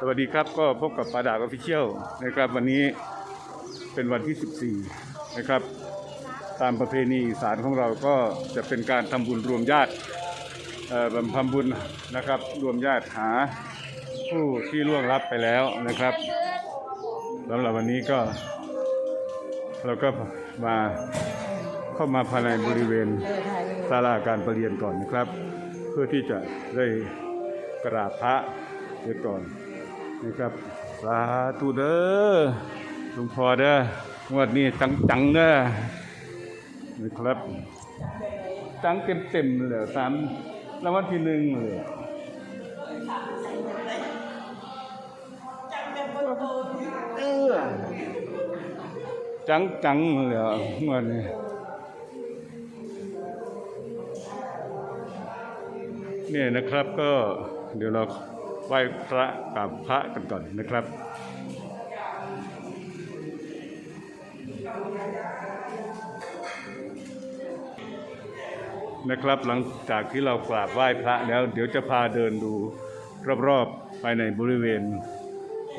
สวัสดีครับก็พบกับปาดาออฟฟิเชียลนะครับ วันนี้เป็นวันที่ 14 นะครับ ตามประเพณีอีสารของเราก็จะเป็นการทำบุญรวมญาติเอ่อบำทำบุญนะครับ รวมญาติหาผู้ที่ล่วงลับไปแล้วนะครับสำหรับวันนี้ก็ เราก็มาเข้ามาภายในบริเวณศาลาการประเรียนก่อนนะครับ เพื่อที่จะได้กราบพระเสียก่อน นะครับสาธุเด้อหลวงพ่อเด้องวดนี้จังจังๆเด้อนะครับ จังเต็มเต็มๆเลยสามรางวัลที่หนึ่งเลยเออจังจังเลยงวดนี้เนี่ยนะครับก็เดี๋ยวเรา ไหว้พระกราบพระกันก่อนนะครับนะครับหลังจากที่เรากราบไหว้พระแล้ว เดี๋ยวจะพาเดินดูรอบๆภายในบริเวณ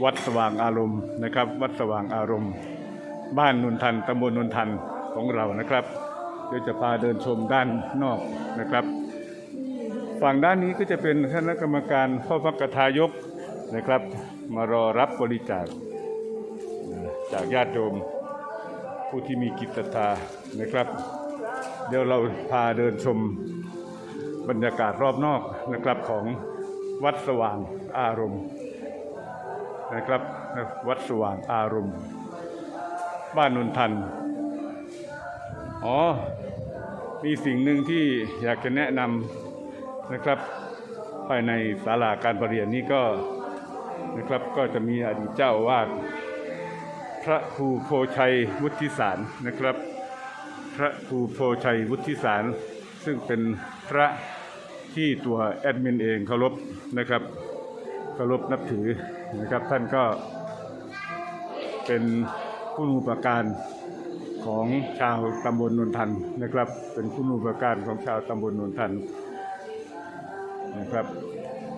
วัดสว่างอารมณ์นะครับ วัดสว่างอารมณ์ บ้านนนทันตำบลนนทันของเรานะครับ เดี๋ยวจะพาเดินชมด้านนอกนะครับ ฝั่งด้านนี้ก็จะเป็นคณะกรรมการพ่อพักกทายกนะครับ มารอรับบริจาคจากญาติโยมผู้ที่มีกิจศรัทธานะครับ เดี๋ยวเราพาเดินชมบรรยากาศรอบนอกนะครับของวัดสว่างอารมณ์นะครับวัดสว่างอารมณ์ บ้านนนทัน อ๋อ มีสิ่งหนึ่งที่อยากจะแนะนำ นะครับ ภายในศาลาการประเรียนนี้ก็นะครับก็จะมีอดีตเจ้าอาวาดพระครูโพชัยวุฒิสารนะครับ พระครูโพชัยวุฒิสาร ซึ่งเป็นพระที่ตัวแอดมินเองเคารพนะครับเคารพนับถือนะครับท่านก็เป็นผู้นูประการของชาวตำบลนนทันนะครับ เป็นผู้นูประการของชาวตำบลนนทัน นะครับ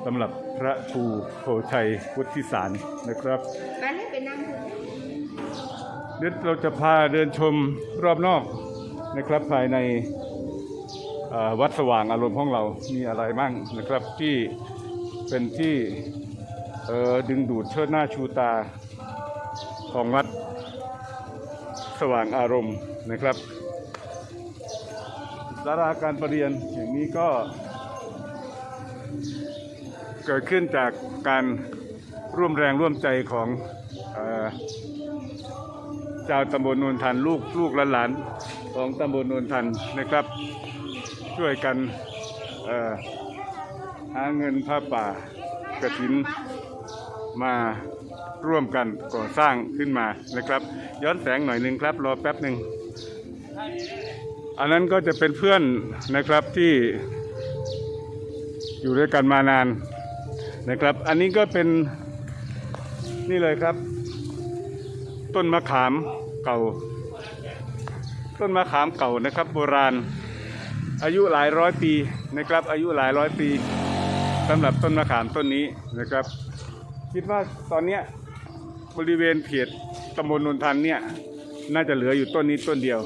สำหรับพระครูโพชัยวุฒิสารนะครับไปให้ไปนั่งเดี๋ยวเราจะพาเดินชมรอบนอกนะครับภายในวัดสว่างอารมณ์ของเรา มีอะไรบ้างนะครับที่เป็นที่ดึงดูดเชิดหน้าชูตาของวัดสว่างอารมณ์นะครับสาราการประเรียนอย่างนี้ก็ เกิดขึ้นจากการร่วมแรงร่วมใจของเอ่อชาวตำบลนนทันลูกลูกและหลานของตำบลนนทันนะครับ ช่วยกันหาเงินผ้าป่ากระถินมาร่วมกันก่อสร้างขึ้นมานะครับ ย้อนแสงหน่อยหนึ่งครับรอแป๊บหนึ่งอันนั้นก็จะเป็นเพื่อนนะครับที่อยู่ด้วยกันมานาน นะครับ อันนี้ก็เป็นนี่เลยครับ ต้นมะขามเก่า ต้นมะขามเก่านะครับ โบราณ อายุหลายร้อยปีนะครับ อายุหลายร้อยปีสำหรับต้นมะขามต้นนี้นะครับ คิดว่าตอนเนี้ยบริเวณเขตตำบลนนทันเนี่ยน่าจะเหลืออยู่ต้นนี้ต้นเดียว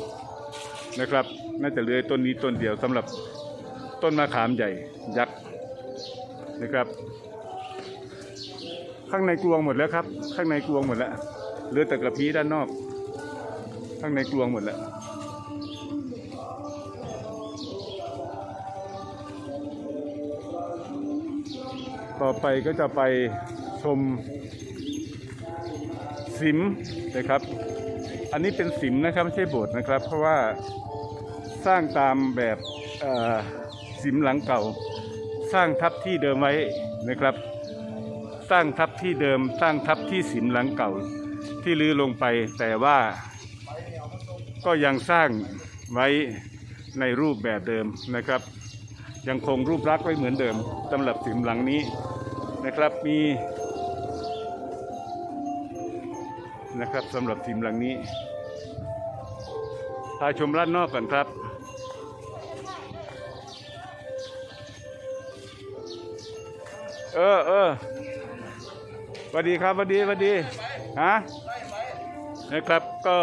นะครับ น่าจะเหลือต้นนี้ต้นเดียวสำหรับต้นมะขามใหญ่ยักษ์นะครับ ข้างในกลวงหมดแล้วครับ ข้างในกลวงหมดแล้วเหลือแต่กระพี้ด้านนอก ข้างในกลวงหมดแล้วต่อไปก็จะไปชมสิมนะครับ อันนี้เป็นสิมนะครับไม่ใช่โบสถ์นะครับ เพราะว่าสร้างตามแบบสิมหลังเก่า สร้างทับที่เดิมไว้นะครับ สร้างทับที่เดิมสร้างทับที่สิมหลังเก่าที่ลื้อลงไป แต่ว่าก็ยังสร้างไว้ในรูปแบบเดิมนะครับ ยังคงรูปลักษณ์ไว้เหมือนเดิมสำหรับสิมหลังนี้นะครับมีนะครับสำหรับสิมหลังนี้พาชมร้านนอกก่อนครับเออเออ สวัสดีครับสวัสดีสวัสดีฮะนะครับก็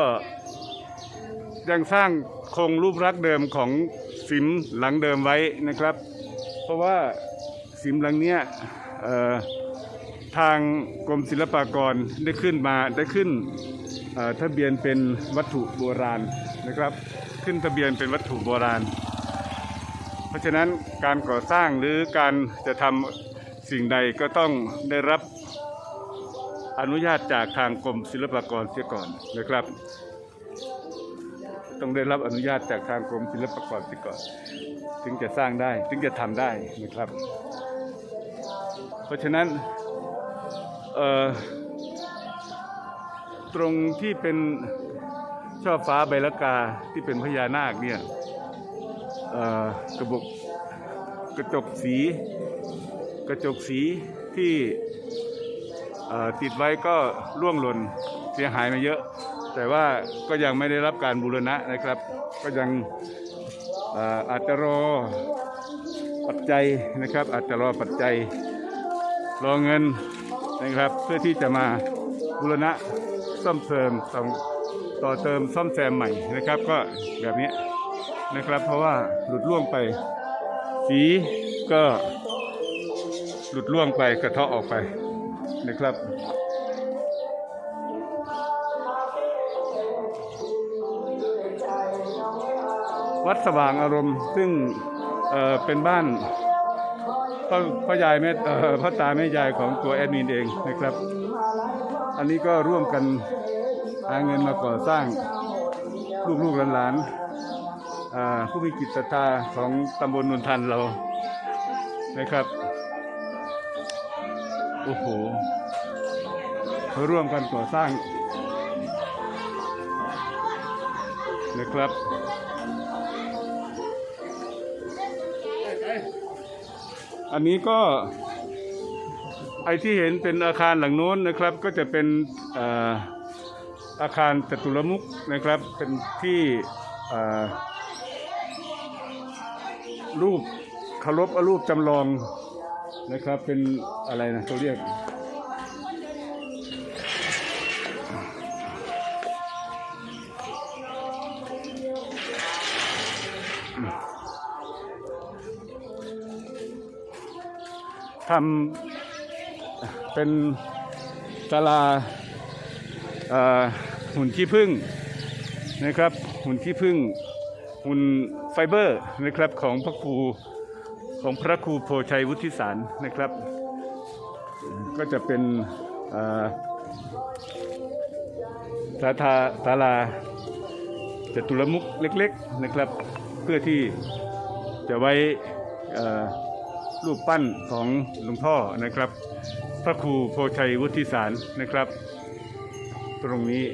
ยังสร้างคงรูปลักษณ์เดิมของสิมหลังเดิมไว้นะครับ เพราะว่าสิมหลังเนี้ยทางกรมศิลปากรได้ขึ้นมาได้ขึ้นทะเบียนเป็นวัตถุโบราณนะครับ ขึ้นทะเบียนเป็นวัตถุโบราณ เพราะฉะนั้นการก่อสร้างหรือการจะทำสิ่งใดก็ต้องได้รับ อนุญาตจากทางกรมศิลปากรเสียก่อนนะครับ ต้องได้รับอนุญาตจากทางกรมศิลปากรเสียก่อน ถึงจะสร้างได้ถึงจะทำได้นะครับ เพราะฉะนั้นตรงที่เป็นช่อฟ้าใบละกาที่เป็นพญานาคเนี่ยกระบอกกระจกสี กระจกสีที่ ติดไว้ก็ร่วงหล่นเสียหายมาเยอะ แต่ว่าก็ยังไม่ได้รับการบูรณะนะครับ ก็ยังเอ่อาจจะรอปัจจัยนะครับ อาจจะรอปัจจัยรอเงินนะครับ เพื่อที่จะมาบูรณะซ่อมเสริมต่อต่อเติมซ่อมแซมใหม่นะครับ ก็แบบนี้นะครับ เพราะว่าหลุดล่วงไป สีก็หลุดล่วงไปกระเทาะออกไป นะครับ วัดสว่างอารมณ์ซึ่งเเป็นบ้านพ่อพ่อยายแม่พ่อตาแม่ยายของตัวแอดมินเองนะครับ อันนี้ก็ร่วมกันหาเงินมาก่อสร้างลูกๆหลานๆผู้มีจิตศรัทธาของตำบลนนทันเรานะครับ โอ้โหเขาร่วมกันก่อสร้างนะครับอันนี้ก็ ไอที่เห็นเป็นอาคารหลังโน้นนะครับ ก็จะเป็นอาอาคารจตุรมุขนะครับ เป็นที่รูปเคารพรูปจำลอง นะครับเป็นอะไรนะเขาเรียกทำเป็นศาลาหุ่นขี้ผึ้งนะครับ หุ่นขี้ผึ้งหุ่นไฟเบอร์นะครับของพระครู ของพระครูโพชัยวุฒิสารนะครับ ก็จะเป็นอ่าสาธาศาลาจตุรมุขเล็กๆนะครับ เพื่อที่จะไว้รูปปั้นของหลวงพ่อนะครับ พระครูโพชัยวุฒิสารนะครับ ตรงนี้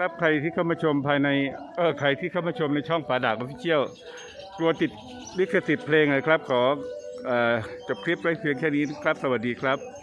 ครับใครที่เข้ามาชมภายในเออใครที่เข้ามาชมในช่องป่าดาบออฟฟิเชียลกลัวติดลิขสิทธิ์เพลงเลยครับ ขอเอ่อจบคลิปไว้เพียงแค่นี้ครับ สวัสดีครับ